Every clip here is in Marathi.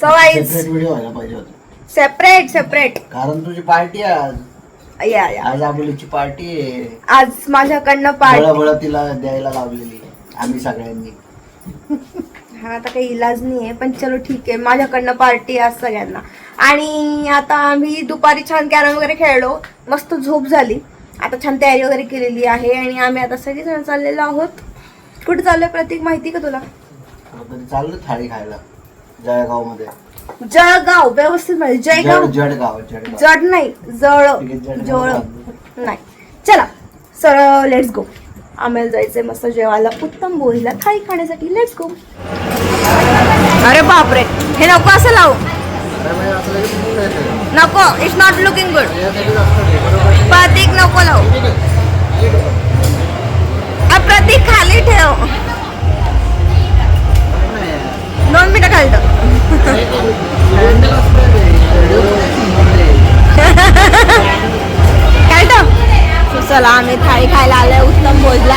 सेपरेट व्हिडिओ व्हायला पाहिजे होता. सेपरेट सेपरेट कारण तुझी पार्टी आज. या या आज आबोलीची पार्टी आहे. आज माझ्याकडनं पार्टी बळ तिला द्यायला लावलेली आहे. आम्ही सगळ्यांनी. हा आता काही इलाज नाही आहे पण चलो ठीक आहे. माझ्याकडनं पार्टी आज सगळ्यांना. आणि आता आम्ही दुपारी छान कॅरम वगैरे खेळलो. मस्त झोप झाली. आता छान तयारी वगैरे केलेली आहे आणि आम्ही आता सगळेजण चाललेलो आहोत. कुठे चाललोय प्रतीक? माहिती का तुला? चाललं थाळी खायला. जळगावमध्ये जळगाव व्यवस्थित माहिती जयगाव जळ जळगाव जळगाव. जड नाही जळ ठीक आहे, जळगाव. जळ नाही. चला सर लेट्स गो आम्हाला जायचंय मस्त जेवायला. उत्तम बोईला थाळी खाण्यासाठी. लेट्स गो अरे बापरे. हे नको असं लावू. नको. It's not looking good Prateek नको लावू. प्रतीक खाली ठेव. चला आम्ही थाळी खायला आलोय उत्तम भोजला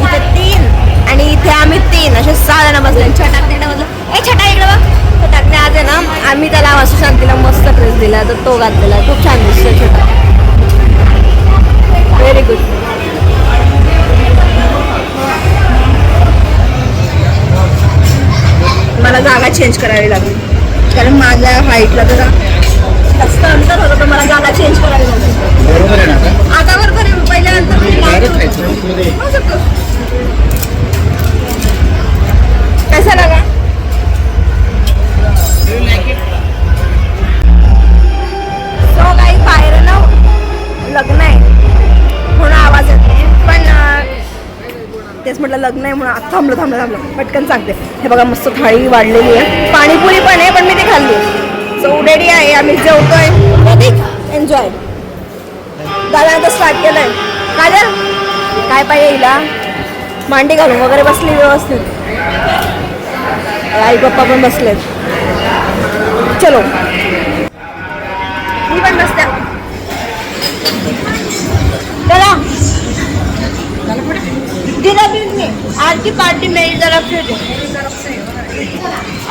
इथे तीन आणि इथे आम्ही तीन. असे सहा जण बसले छटाक तिकडे बसलो ए छटा इकडे बघ. छटाकने आज आहे ना आम्ही त्याला वास्तू शांतीला मस्त ड्रेस दिला. तर तो घातलेला. खूप छान दिसतो छोटा. व्हेरी गुड मला जागा चेंज करावी लागेल. कारण माझ्या हाईटला जरा जास्त अंतर होतं तर मला जागा चेंज करावी लागेल? आता? बरोबर म्हणून आता थांबलं थांबलं थांबलं. पटकन सांगते. हे बघा मस्त थाळी वाढलेली आहे. पाणीपुरी पण आहे पण मी ते खाल्ली सो रेडी आहे. आम्ही जेवतोय. एन्जॉय दादा आता स्टार्ट केलंय. काय काय पाहिजे हिला? मांडी घालून वगैरे बसली व्यवस्थित. आई पप्पा पण बसलेत. चलो. मी पण बसत्या चला भी आज की पार्टी मेरी तरफ से है.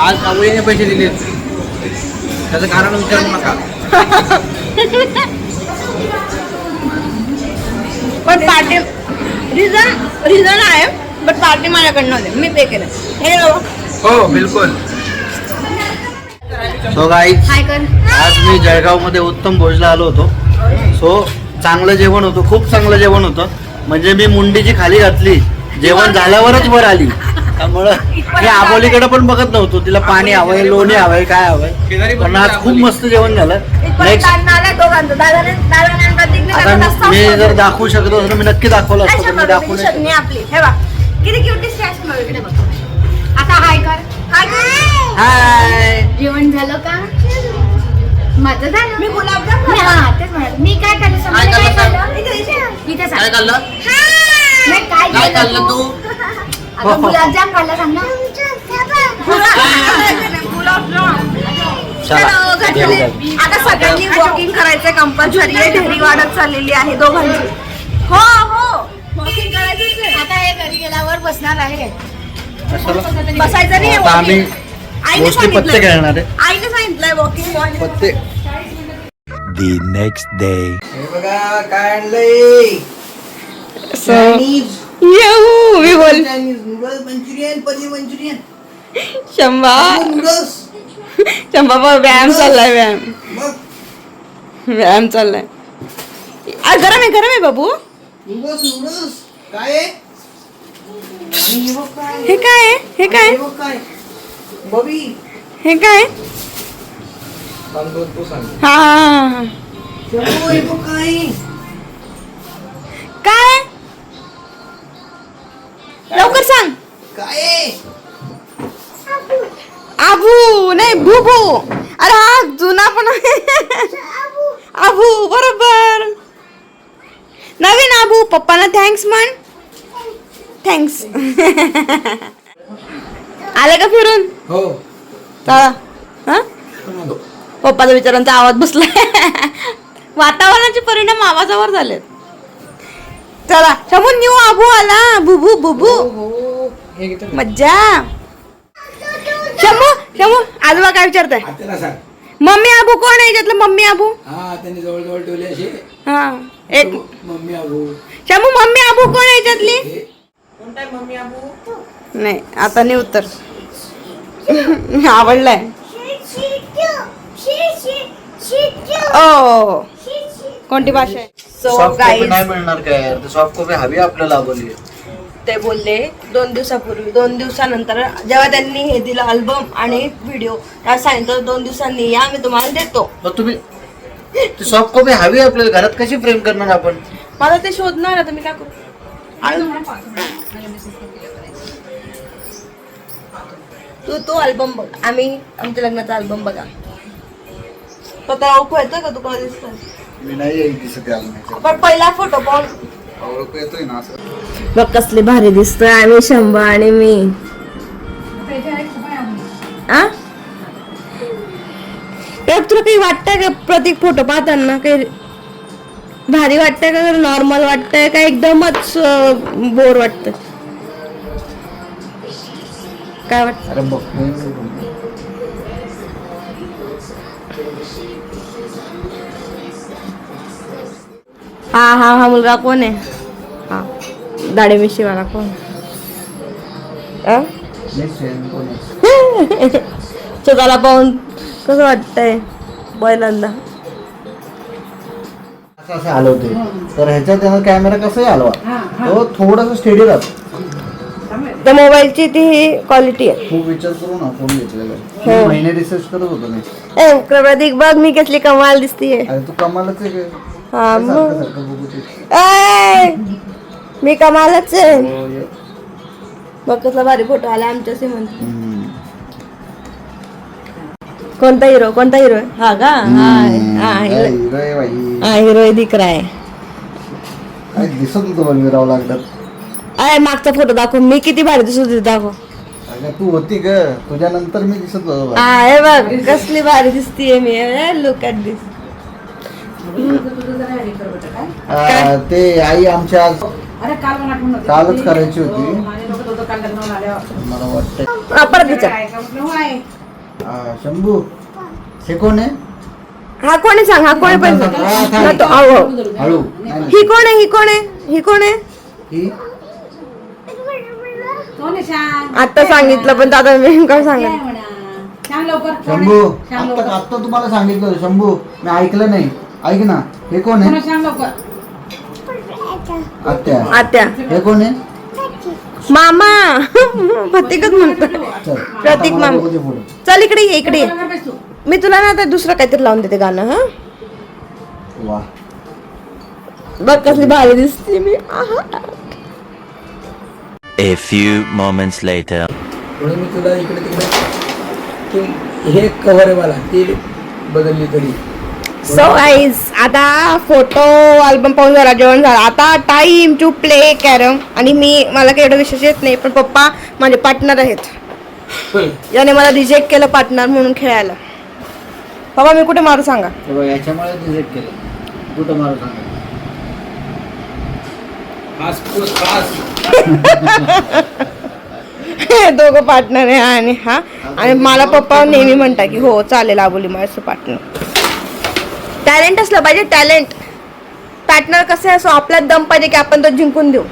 आज आबोलीने पैसे दिले. त्याचं कारण विचारू नका. पण पार्टी रिझन रिझन आहे बट पार्टी माझ्याकडनं होते. मी पे केलं. हे हो बिलकुल. सो कर आज मी जळगावमध्ये उत्तम भोजला आलो होतो. सो चांगलं जेवण होतं खूप चांगलं जेवण होतं. म्हणजे मी मुंडीची खाली घातली. जेवण झाल्यावरच वर आली. त्यामुळं मी आबोलीकडे पण बघत नव्हतो. तिला पाणी हवंय लोणी हवंय काय हवंय. पण आज खूप मस्त जेवण झालं. नेक्स्ट आता मी-. जर दाखवू शकत तर मी नक्की दाखवलं असतं पण मी दाखवू नाही चटणी आपली. हे बघ किती क्युटी स्टॅच इकडे बघ आता हाय कर. हाय जेवण झालं का? माझं झालं. मी गुलाबजाम मी- खाल्ला. हा तेच म्हणत मी काय खाल्लं? काय काय खाल्लं सांग? खाल्लं? इथे, इथे. इथे सांग. काय खाल्लं? नाही काय काय खाल्लं तू? आता गुलाबजाम खाल्ला सांग ना. चला. आता सगळ्यांनी वॉकिंग करायचं कंपल्सरी आहे. ढेरी वाढत चाललेली आहे दोघांची. हो हो. आता हे घरी गेल्यावर बसणार आहे? बसायचं नाही आता आम्ही आईने गोष्टी पत्ते सांगितलंय. खेळणार. आहे आईने सांगितलंय वॉकिंग पत्ते. The next day. हे बघा काय आणलंय? चायनीज येऊ मी बोल. Chinese noodles manchurian paneer manchurian शंभा. Noodles शंभा बा व्यायाम चाललाय व्यायाम. मग? व्यायाम चाललाय. आ, गरम आहे गरम आहे बाबू. नूडल्स नूडल्स काय आहे? आणि हे बघ काय हे काय आहे? हे काय हे आहे? बघ काय. बबी. हे काय? हा काय? लवकर सांग. काय? आबू नाही भूभू अरे हा जुना पण आहे. आबू बरोबर. नवीन आबू पप्पाला थँक्स म्हण. थँक्स आले का फिरून? हो. चला हा? पप्पाचा विचारांचा आवाज बसलाय. वातावरणाचे परिणाम आवाजावर झाले चला शंभू न्यू आबू आला. बुबू बुबू. हो हे. मज्जा. शंभू शंभू आजोबा काय विचारताय? मम्मी आबू कोण आहे याच्यातलं मम्मी आबू? हा त्यांनी जवळजवळ ठेवले असे. हा एक मम्मी अगो शंभू मम्मी आबू कोण आहे याच्यातली नाही आता नाही उत्तर. आवडलाय. ओ. कोणती भाषा आहे? सो सॉफ्ट कॉपी गाईज नाही मिळणार काय यार? सॉफ्ट कॉपी हवी आपल्याला ते बोलले दोन दिवसापूर्वी दोन दिवसानंतर जेव्हा त्यांनी हे दिलं अल्बम आणि व्हिडिओ सांगितलं दोन दिवसांनी या मी तुम्हाला देतो. मग तुम्ही ती सॉफ्ट कॉपी हवी आपल्याला? घरात कशी फ्रेम करणार आपण? मला ते शोधणार आता मी काय करू? तू तो अल्बम बघ. आम्ही आमच्या लग्नाचा अल्बम बघा. स्वतः ओळखू येतोय का तुला दिसतोय? मी नाही दिसत याला पण पहिला फोटो पाहून. ओळख येतोय ना असं. बघ कसली भारी दिसतोय आम्ही शंभा आणि मी. आ? ए, तुला काही वाटतंय का प्रत्येक फोटो पाहताना? काही भारी वाटतंय का? नॉर्मल वाटतंय का? एकदमच बोर वाटतं काय वाटत? अरे बघ हा हा हा मुलगा कोण आहे? हा दाढी मिशीवाला कोण? आ? स्वतःला पाहून कसं वाटतंय पहिल्यांदा? असं असं हलवते तर ह्याच्यात त्यानं कॅमेरा कसंही हलवा तो थोडस स्टेडी राहतो. त्या मोबाईलची ती ही क्वालिटी आहे. खूप विचार करू ना फोन घेतलेला. हो. मी महिने रिसर्च करत होतो मी ए प्रदीक बघ मी कसली कमाल दिसतीये. अरे तू कमालच आहे काय? हा मग. सारखं सारखं बघू ते. ए, मी कमालच आहे. हो, ये. बघ कसला भारी फोटो आला आमच्या सीमंत हम्म. कोणता हिरो कोणता हिरो हा का? हा हा हिरो हिरो आहे बाई. हा हिरो दिख रहा है काय दिसत होतं पण विरावं अरे मागचा फोटो दाखव. मी किती भारी दिसत होते दाखव. अगं तू होती ग. तुझ्या नंतर मी दिसत होतो बा. हा हे बघ कसली भारी दिसतीये मी. लुक ऍट दिस आ, ते आई आमच्या आज कालच करायची होती. मला वाटतं परत विचार. आ, शंभू हे कोण आहे? हा कोण आहे सांग? हा कोण आहे पण हा, तो- अहो. हळू. नाही, नाही. ही कोण आहे? ही कोण आहे? ही कोण आहे? ही? आता सांगितलं पण दादा मी काय सांगेल शंभू आता आता तुम्हाला सांगितलं शंभू मी ऐकलं नाही. ऐक ना हे कोण आहे? आत्या. आत्या. हे कोण आहे? मामा. प्रतीकच म्हणतो चल प्रतीक आता मला मामा. बघू दे पुढे. चल इकडे ये इकडे ये. मी तुला ना आता दुसरं काहीतरी लावून देते गाणं हा? वा. बघ कसली भारी दिसते मी. आहा. A few moments later. म्हणून मी तुला इकडे तिकडे तू हे कव्हर आहे मला ती बदलली तरी. सो गाईज आता फोटो अल्बम पाहून जरा जेवण झालं. आता टाइम टू प्ले कॅरम आणि मी मला काही एवढं विशेष येत नाही पण पप्पा माझे पार्टनर आहेत. याने मला रिजेक्ट केलं पार्टनर म्हणून खेळायला. बाबा मी कुठे मारू सांगा? हे बघ याच्यामुळे रिजेक्ट केलं. कुठं मारू सांगा? दोघं पार्टनर आहे आणि हा. आणि मला पप्पा नेहमी म्हणता की हो चालेल आबोली माझं पार्टनर टॅलेंट असलं पाहिजे टॅलेंट पार्टनर कसं आहे असो आपल्यात दम पाहिजे की आपण तो जिंकून देऊ.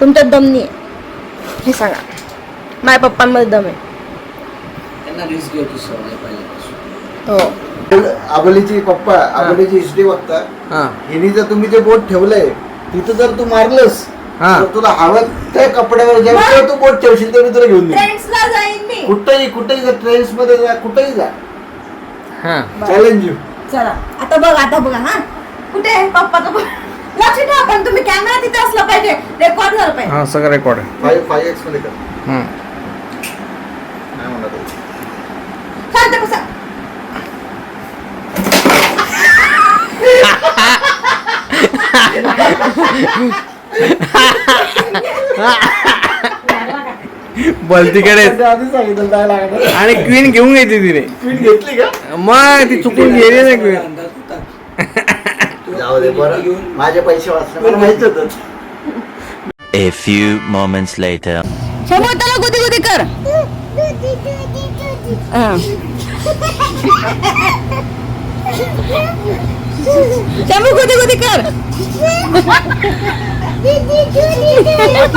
तुमच्यात दम नाही आहे. हे सांगा. माझ्या पप्पांमध्ये दम आहे. हो. आबोलीची पप्पा आबोलीची हिस्ट्री बघता. हा. हिने जर तुम्ही जे बोट ठेवलंय तिथं जर तू मारलंस हा. तर तुला हवं त्या कपड्यावर जेव्हा तू बोट ठेवशील तेव्हा मी तुला घेऊन जाईन मी. कुठेही कुठेही जा ट्रेन्समध्ये जा कुठेही जा. हा. चॅलेंज यू चला आता बघ आता बघा हा. कुठे आहे पप्पाचं बघ. लक्ष ठेवा पण तुम्ही कॅमेरा तिथे असला पाहिजे. रेकॉर्ड झालं पाहिजे. हा सगळं रेकॉर्ड आहे. फाईव्ह फाईव्ह एक्समध्ये कर. हम्म. नाही म्हणत आहे. शांत बसा बलतीकडे त्याच्या आधी सांगितलं जायला लागणार. आणि क्वीन घेऊन घेते तिने. ट्वीट घेतली का? मग ती चुकून गेली ना क्वीन जाऊ दे बरं. माझे पैसे वाचले मला माहीत होतं. A few moments later. समोर त्याला गुदी गुदी कर. हा. शंभू गुदी गुदी कर दीदी